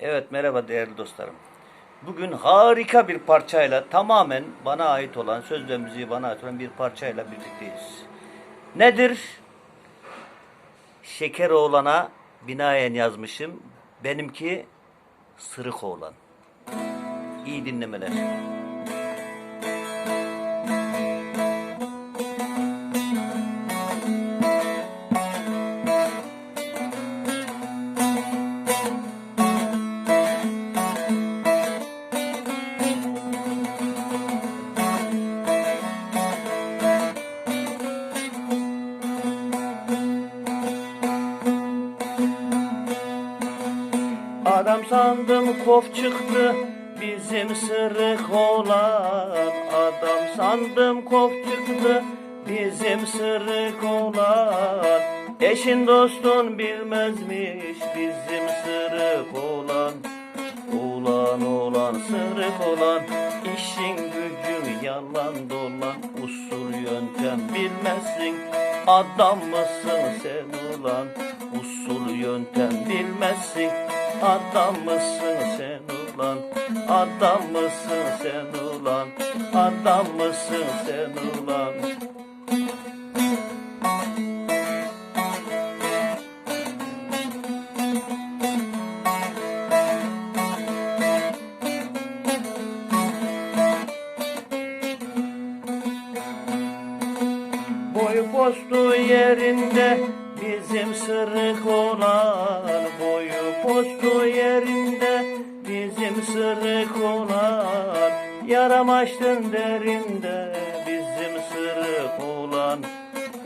Evet merhaba değerli dostlarım. Bugün harika bir parçayla tamamen bana ait olan, söz ve müziği bana ait olan bir parçayla birlikteyiz. Nedir? Şeker oğlana binaen yazmışım. Benimki sırık oğlan. İyi dinlemeler. Sandım kof çıktı. Bizim sırık olan Adam sandım kof çıktı. Bizim sırık olan Eşin dostun bilmezmiş. Bizim sırık olan Olan olan sırık olan işin gücün yalan dolan. Usul yöntem bilmezsin. Adam mısın sen ulan? Usul yöntem bilmezsin adam mısın sen ulan? Adam mısın sen ulan? Adam mısın sen ulan? Boyu postu yerinde bizim sırık olan Boyu postu yerinde bizim sırık olan Yaramaştın derinde bizim sırık olan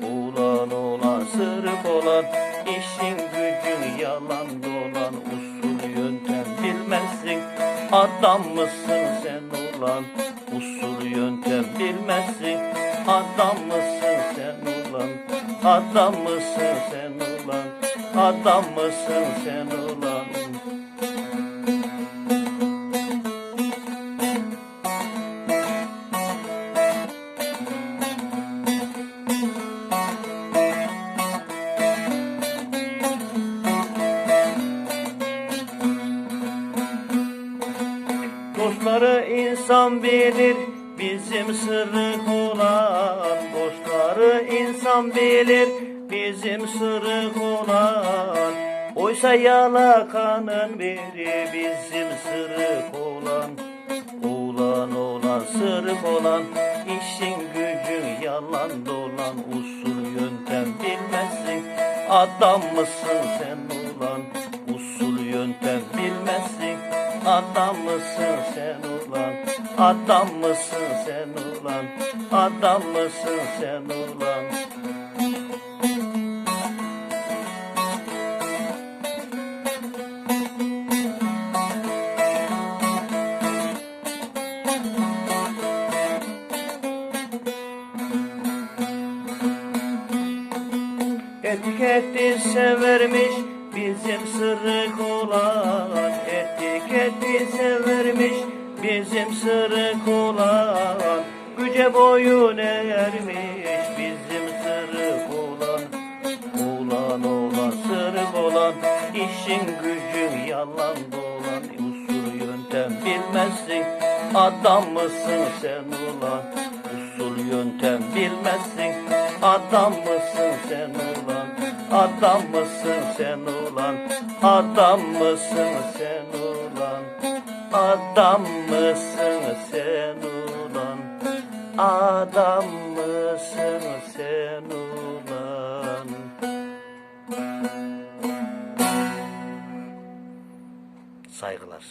Ulan olan sırık olan. İşin gücün yalan dolan. Usul yöntem bilmezsin. Adam mısın sen ulan? Usul yöntem bilmezsin. Adam mısın sen ulan? Adam mısın sen ulan Adam mısın sen ulan? Dostları insan bilir bizim sırrık olan. Dostları insan bilir bizim sırrık olan Oysa yalakanın biri bizim sırrık olan Oğlan olan sırrık olan işin gücün yalan dolan. Usul yöntem bilmezsin adam mısın sen ulan Usul yöntem bilmezsin adam mısın sen ulan Adam mısın sen ulan Adam mısın sen ulan Etiketi severmiş bizim sırrık olan Etiketi severmiş bizim sırrık olan Güce boyun eğermiş bizim sırrık olan Olan olan sırrık olan işin gücün yalan dolan. Usul yöntem bilmezsin adam mısın sen ulan? Usul yöntem bilmezsin adam mısın sen ulan Adam mısın sen ulan? Adam mısın sen ulan? Adam mısın sen ulan? Adam mısın sen ulan? Saygılar.